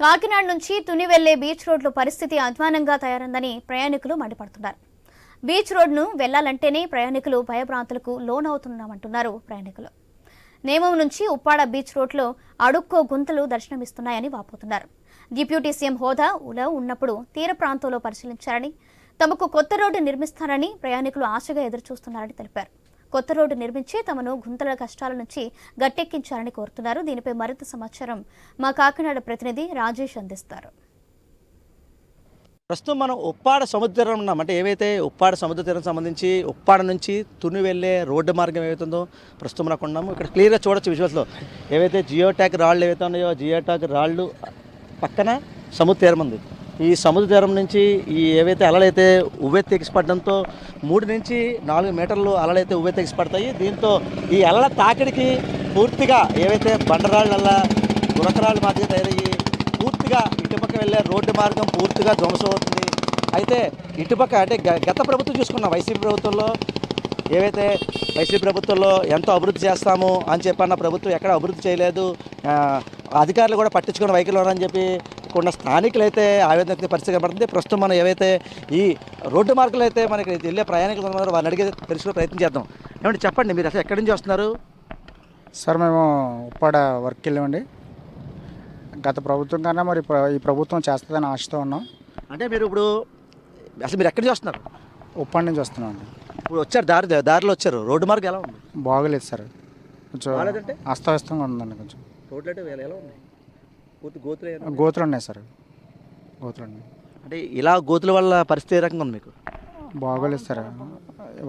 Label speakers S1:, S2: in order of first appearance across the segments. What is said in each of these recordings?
S1: కాకినాడ నుంచి తుని వెళ్ళే బీచ్ రోడ్లో పరిస్థితి అధ్వానంగా తయారైందని ప్రయాణికులు మండిపడుతున్నారు. బీచ్ రోడ్ను వెళ్ళాలంటేనే ప్రయాణికులు భయభ్రాంతులకు లోనవుతున్నామంటున్నారు ప్రయాణికులు. నేమం నుంచి ఉప్పాడ బీచ్ రోడ్లో అడుక్కో గుంతలు దర్శనమిస్తున్నాయని వాపోతున్నారు. డిప్యూటీ సీఎం హోదా ఉలో ఉన్నప్పుడు తీర ప్రాంతంలో పరిశీలించారని తమకు కొత్త రోడ్డు నిర్మిస్తారని ప్రయాణికులు ఆశగా ఎదురుచూస్తున్నారని తెలిపారు. కొత్త రోడ్డు నిర్మించి తమను గుంతల కష్టాల నుంచి గట్టెక్కించాలని కోరుతున్నారు. దీనిపై మరింత సమాచారం మా కాకినాడ ప్రతినిధి రాజేష్ అందిస్తారు.
S2: ప్రస్తుతం మనం ఉప్పాడ సముద్ర తీరం ఉన్నాం. అంటే ఏవైతే ఉప్పాడ సముద్ర తీరం సంబంధించి ఉప్పాడ నుంచి తుని వెళ్ళే రోడ్డు మార్గం ఏవైతుందో ప్రస్తుతం మనకు ఉన్నాము ఇక్కడ క్లియర్గా చూడొచ్చు విజువల్స్లో ఏవైతే జియోటాక్ రాళ్ళు ఏవైతే ఉన్నాయో జియోటాక్ రాళ్ళు పక్కన సముద్ర తీరం ఉంది. ఈ సముద్ర తీరం నుంచి ఈ ఏవైతే అలలైతే ఉవ్వెత్తి ఎగిసిపడడంతో మూడు నుంచి నాలుగు మీటర్లు అలలైతే ఉవ్వెత్తి ఎగిసిపడతాయి. దీంతో ఈ అలల తాకిడికి పూర్తిగా ఏవైతే బండరాళ్ళ గురకరాళ్ళు మాదిరిగా తయారయ్యి పూర్తిగా ఇటుపక్క వెళ్ళే రోడ్డు మార్గం పూర్తిగా ధ్వంసం అవుతుంది. అయితే ఇటుపక్క అంటే గ- గత ప్రభుత్వం చూసుకున్న వైసీపీ ప్రభుత్వంలో ఏవైతే వైసీపీ ప్రభుత్వంలో ఎంతో అభివృద్ధి చేస్తాము అని చెప్పన్న ప్రభుత్వం ఎక్కడ అభివృద్ధి చేయలేదు. అధికారులు కూడా పట్టించుకున్న వైఖరిలో అని చెప్పి ఉన్న స్థానికులు అయితే ఆవేదన పరిస్థితి కనబడుతుంది. ప్రస్తుతం మనం ఏవైతే ఈ రోడ్డు మార్గాలు అయితే మనకి వెళ్ళే ప్రయాణికులు ఉన్నారో వారిని అడిగే తెలుసుకునే ప్రయత్నం చేద్దాం. ఏమంటే చెప్పండి మీరు అసలు ఎక్కడి నుంచి వస్తున్నారు?
S3: సార్ మేము ఉప్పాడ వర్క్ వెళ్ళామండి. గత ప్రభుత్వం కన్నా మరి ఈ ప్రభుత్వం చేస్తుందని ఆశతో ఉన్నాం.
S2: అంటే మీరు ఇప్పుడు అసలు మీరు ఎక్కడి నుంచి వస్తున్నారు?
S3: ఉప్పాడ నుంచి వస్తున్నాం అండి
S2: ఇప్పుడు వచ్చారు దారి దారిలో వచ్చారు. రోడ్డు మార్గం ఎలా ఉంది?
S3: బాగోలేదు సార్. కొంచెం? అస్తవ్యస్తంగా ఉందండి కొంచెం.
S2: రోడ్లు అంటే ఎలా ఉన్నాయి. పూర్తి గోతులు?
S3: గోతులు ఉన్నాయి సార్. గోతులు ఉన్నాయి.
S2: అంటే ఇలా గోతుల వల్ల పరిస్థితి ఏ రకంగా ఉంది మీకు?
S3: బాగోలేదు సార్.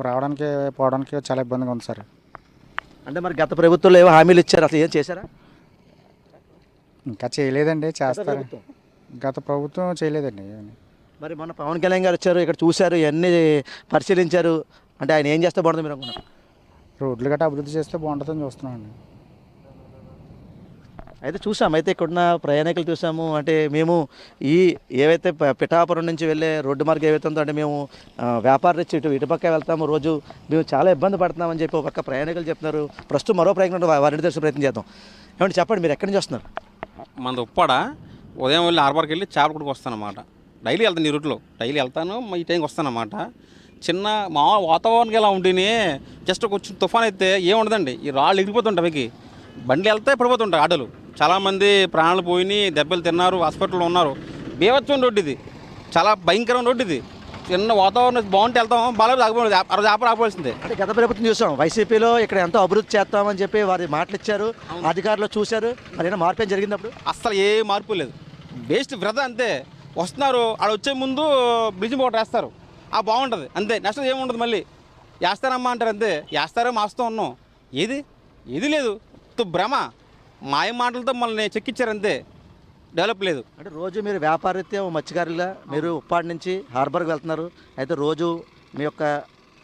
S3: రావడానికి పోవడానికి చాలా ఇబ్బందిగా ఉంది సార్.
S2: అంటే మరి గత ప్రభుత్వంలో ఏవో హామీలు ఇచ్చారు అసలు ఏం చేశారా?
S3: ఇంకా చేయలేదండి చేస్తారు. గత ప్రభుత్వం చేయలేదండి.
S2: మరి మొన్న పవన్ కళ్యాణ్ గారు వచ్చారు ఇక్కడ చూశారు ఇవన్నీ పరిశీలించారు. అంటే ఆయన ఏం చేస్తే బాగుంటుంది మీరు అనుకున్నారు
S3: రోడ్లు గట్రా అభివృద్ధి చేస్తే బాగుంటుందని చూస్తున్నాం అండి
S2: అయితే చూసాం. అయితే ఇక్కడున్న ప్రయాణికులు చూసాము. అంటే మేము ఈ ఏవైతే పిఠాపురం నుంచి వెళ్ళే రోడ్డు మార్గం ఏవైతే ఉందో అంటే మేము వ్యాపార రీత్యా ఇటు ఇటుపక్క వెళ్తాము. రోజు మేము చాలా ఇబ్బంది పడుతున్నామని చెప్పి ఒక పక్క ప్రయాణికులు చెప్తున్నారు. ప్రస్తుతం మరో ప్రయాణికులు వారిని తెలిసిన ప్రయత్నం చేద్దాం. ఏమంటే చెప్పండి మీరు ఎక్కడి నుంచి వస్తున్నారు?
S4: మనది ఉప్పాడ. ఉదయం వెళ్ళి హార్బర్కి వెళ్ళి చేపలకుడికి వస్తానమాట. డైలీ వెళ్తాను ఈ రూట్లో. డైలీ వెళ్తాను ఈ టైంకి వస్తానమాట. చిన్న మా వాతావరణం ఎలా ఉంటేనే జస్ట్ కొంచెం తుఫాన్ అయితే ఏముండదండి ఈ రాళ్ళు ఎగిరిపోతుంటాయి అవికి బండి వెళ్తే పడిపోతుంటాయి ఆటోలు. చాలామంది ప్రాణాలు పోయినాయి దెబ్బలు తిన్నారు హాస్పిటల్లో ఉన్నారు. బీభత్సం రోడ్డు ఇది. చాలా భయంకరమైన రోడ్డు ఇది. చిన్న వాతావరణం బాగుంటే వెళ్తాం బాగా ఆగిపోయింది అరవై ఆపర్ ఆపవలసిందే
S2: అంటే గత ప్రభుత్వం చూసాం వైసీపీలో ఇక్కడ ఎంతో అభివృద్ధి చేస్తామని చెప్పి వారి మాటలు ఇచ్చారు అధికారులు చూశారు మరి ఏమైనా మార్పు ఏం జరిగింది అప్పుడు
S4: అస్సలు ఏ మార్పు లేదు. వేస్ట్ వ్రత అంతే. వస్తున్నారు ఆడ వచ్చే ముందు బ్లీచింగ్ పౌడర్ వేస్తారు. ఆ బాగుంటుంది అంతే. నెక్స్ట్ ఏముండదు మళ్ళీ. వేస్తారమ్మా అంటారు అంతే. వేస్తారో మాస్తూ ఉన్నాం. ఏది? ఏది లేదు. ఉత్త భ్రమ. మాయ మాటలతో మనల్ని చెక్కిచ్చారు అంతే. డెవలప్ లేదు.
S2: అంటే రోజు మీరు వ్యాపారరీత్యా మత్స్యకారులా మీరు ఉప్పాడి నుంచి హార్బర్కి వెళ్తున్నారు. అయితే రోజు మీ యొక్క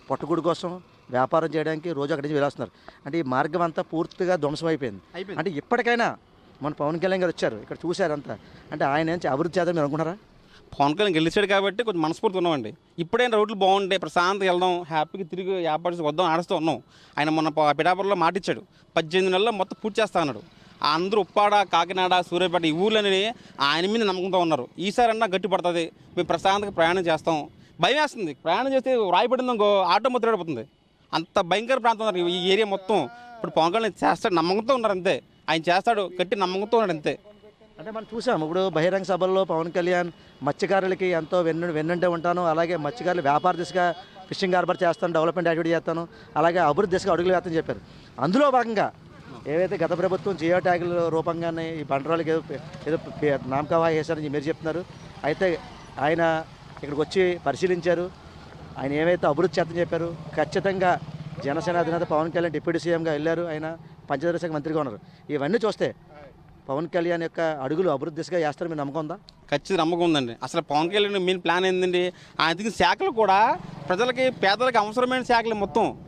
S2: పట్టుకుడి కోసం వ్యాపారం చేయడానికి రోజు అక్కడి నుంచి వెళ్ళొస్తున్నారు. అంటే ఈ మార్గం అంతా పూర్తిగా ధ్వంసం అయిపోయింది. అంటే ఇప్పటికైనా మన పవన్ కళ్యాణ్ గారు వచ్చారు. ఇక్కడ చూశారంతా అంటే ఆయన నుంచి అభివృద్ధి చేద్దాం మీరు అనుకుంటారా
S4: పవన్ కళ్యాణ్ గెలిచాడు కాబట్టి కొంచెం మనస్ఫూర్తి ఉన్నామండి. ఇప్పుడైనా రోడ్లు బాగుంటాయి ప్రశాంతంగా వెళ్దాం హ్యాపీగా తిరిగి వ్యాపారం వద్దాం ఆడుస్తూ ఉన్నాం. ఆయన మొన్న పిఠాపురంలో మాట ఇచ్చాడు పద్దెనిమిది నెలల్లో మొత్తం పూర్తి చేస్తా అన్నాడు. అందరూ ఉప్పాడ కాకినాడ సూర్యాపేట ఈ ఊర్లని ఆయన మీద నమ్మకంతో ఉన్నారు. ఈసారి అన్నా గట్టి పడుతుంది. మేము ప్రశాంతంగా ప్రయాణం చేస్తాం. భయం వేస్తుంది. ప్రయాణం చేస్తే రాయి ఇంకో ఆటో మొత్తం అంత భయంకర ప్రాంతం ఉన్నారు. ఈ ఏరియా మొత్తం ఇప్పుడు పవన్ కళ్యాణ్ చేస్తాడు నమ్మకంతో ఉన్నారు అంతే. ఆయన చేస్తాడు గట్టి నమ్మకంతో ఉన్నాడు అంతే.
S2: అంటే మనం చూసాం ఇప్పుడు బహిరంగ సభల్లో పవన్ కళ్యాణ్ మత్స్యకారులకి ఎంతో వెన్ను వెన్నంటే ఉంటాను. అలాగే మత్స్యకారులు వ్యాపార దిశగా ఫిషింగ్ హార్బర్ చేస్తాను డెవలప్మెంట్ యాక్టివిటీ చేస్తాను. అలాగే అభివృద్ధి దిశగా అడుగులు వేస్తాను చెప్పారు. అందులో భాగంగా ఏవైతే గత ప్రభుత్వం జియో ట్యాగుల రూపంగానే ఈ బండరాళ్ళకి ఏదో ఏదో పే- నామకావా చేశారని మీరు చెప్తున్నారు. అయితే ఆయన ఇక్కడికి వచ్చి పరిశీలించారు. ఆయన ఏమైతే అభివృద్ధి చేస్తానని చెప్పారు ఖచ్చితంగా జనసేన అధినేత పవన్ కళ్యాణ్ డిప్యూటీ సీఎంగా వెళ్ళారు. ఆయన పంచదార శాఖ మంత్రిగా ఉన్నారు. ఇవన్నీ చూస్తే పవన్ కళ్యాణ్ యొక్క అడుగులు అభివృద్ధి దిశగా వేస్తారు మీరు నమ్మకం ఉందా?
S4: ఖచ్చితంగా నమ్మకం ఉందండి. అసలు పవన్ కళ్యాణ్ మెయిన్ ప్లాన్ ఏంటండి ఆయన శాఖలు కూడా ప్రజలకి పేదలకు అవసరమైన శాఖలు మొత్తం.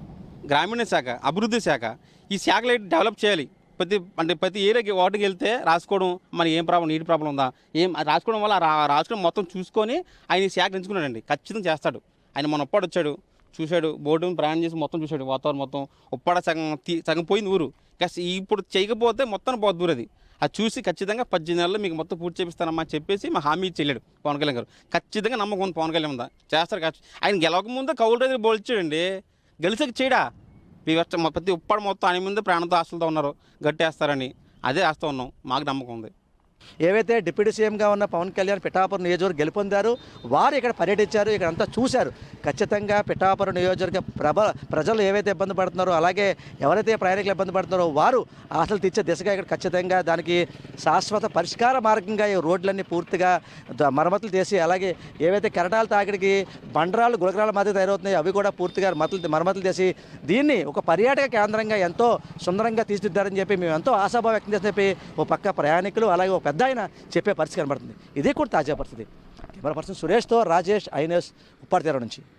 S4: గ్రామీణ శాఖ అభివృద్ధి శాఖ ఈ శాఖలు డెవలప్ చేయాలి? ప్రతి అంటే ప్రతి ఏరియాకి వాటికి వెళ్తే రాసుకోవడం మరి ఏం ప్రాబ్లం నీటి ప్రాబ్లం ఉందా? ఏం అది రాసుకోవడం వల్ల రాసుకోవడం మొత్తం చూసుకొని ఆయన ఈ శాఖ ఎంచుకున్నాడండి. ఖచ్చితంగా చేస్తాడు. ఆయన మన ఉప్పాడు వచ్చాడు చూశాడు బోర్డు మీద ప్రయాణం చేసి మొత్తం చూశాడు వాతావరణం మొత్తం. ఉప్పాడ సగం తీ- సగం పోయింది ఊరు. కాస్త ఇప్పుడు చేయకపోతే మొత్తం పోద్ది ఊరు అది. అది చూసి ఖచ్చితంగా పద్దెనిమిది నెలలు మీకు మొత్తం పూర్తి చేపిస్తానమ్మా అని చెప్పేసి మా హామీ ఇచ్చి వెళ్ళాడు పవన్ కళ్యాణ్ గారు. ఖచ్చితంగా నమ్మకం ఉంది పవన్ కళ్యాణ్ ఉందా చేస్తారు ఆయన గెలవకముందే కౌలు రైతులు బోల్చాడండి గెలిచక చేయడా ఈ ప్రతి ఉప్పాడు మొత్తం ఆయన ముందే ప్రాణంతో ఆశలతో ఉన్నారు. గట్టేస్తారని. అదే వేస్తూ ఉన్నాం. మాకు నమ్మకం ఉంది.
S2: ఏవైతే డిప్యూటీ సీఎంగా ఉన్న పవన్ కళ్యాణ్ పిఠాపురం నియోజకవర్గం గెలుపొందారు వారు ఇక్కడ పర్యటించారు ఇక్కడ అంతా చూశారు. ఖచ్చితంగా పిఠాపురం నియోజకవర్గ ప్రభ ప్రజలు ఏవైతే ఇబ్బంది పడుతున్నారో అలాగే ఎవరైతే ప్రయాణికులు ఇబ్బంది పడుతున్నారో వారు ఆశలు తీర్చే దిశగా ఇక్కడ ఖచ్చితంగా దానికి శాశ్వత పరిష్కార మార్గంగా ఈ రోడ్లన్నీ పూర్తిగా మరమ్మతులు చేసి అలాగే ఏవైతే కెరటాల తాకిడికి బండరాలు గులకరాల మధ్య తయారవుతున్నాయో అవి కూడా పూర్తిగా మరమ్మతులు మరమ్మతులు చేసి దీన్ని ఒక పర్యాటక కేంద్రంగా ఎంతో సుందరంగా తీర్చిదిద్దారని చెప్పి మేము ఎంతో ఆశాభావం వ్యక్తం చేసి చెప్పి ఓ పక్క ప్రయాణికులు అలాగే ఒక పెద్ద ఆయన చెప్పే పరిస్థితి కనబడుతుంది. ఇదే కూడా తాజా పరిస్థితి. కెమెరా పర్సన్ సురేష్తో రాజేష్ ఐనస్ ఉప్పాడు నుంచి.